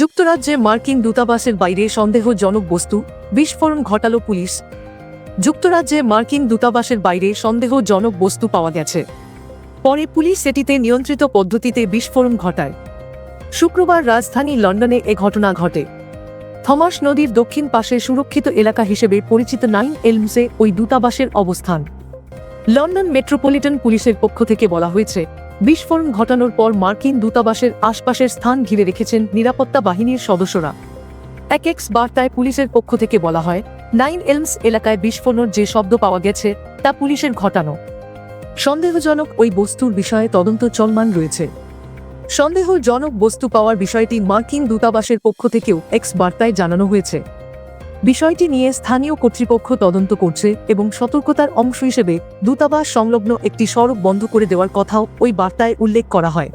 যুক্তরাজ্যে মার্কিন দূতাবাসের বাইরে সন্দেহজনক বস্তু বিস্ফোরণ ঘটালো পুলিশ। যুক্তরাজ্যে মার্কিন দূতাবাসের বাইরে সন্দেহজনক বস্তু পাওয়া গেছে। পরে পুলিশ সেটিতে নিয়ন্ত্রিত পদ্ধতিতে বিস্ফোরণ ঘটায়। শুক্রবার রাজধানী লন্ডনে এ ঘটনা ঘটে। থমাস নদীর দক্ষিণ পাশে সুরক্ষিত এলাকা হিসেবে পরিচিত নাইন এলমসে ওই দূতাবাসের অবস্থান। লন্ডন মেট্রোপলিটন পুলিশের পক্ষ থেকে বলা হয়েছে বিস্ফোরণ ঘটানোর পর মার্কিন দূতাবাসের আশপাশের স্থান ঘিরে রেখেছেন নিরাপত্তা বাহিনীর সদস্যরা। এক এক্স বার্তায় পুলিশের পক্ষ থেকে বলা হয়, নাইন এলমস এলাকায় বিস্ফোরণের যে শব্দ পাওয়া গেছে, তা পুলিশের ঘটানো। সন্দেহজনক ওই বস্তুর বিষয়ে তদন্ত চলমান রয়েছে। সন্দেহজনক বস্তু পাওয়ার বিষয়টি মার্কিন দূতাবাসের পক্ষ থেকেও এক্স বার্তায় জানানো হয়েছে। বিষয়টি নিয়ে স্থানীয় কর্তৃপক্ষ তদন্ত করছে এবং সতর্কতার অংশ হিসেবে দূতাবাস সংলগ্ন একটি সড়ক বন্ধ করে দেওয়ার কথাও ওই বার্তায় উল্লেখ করা হয়।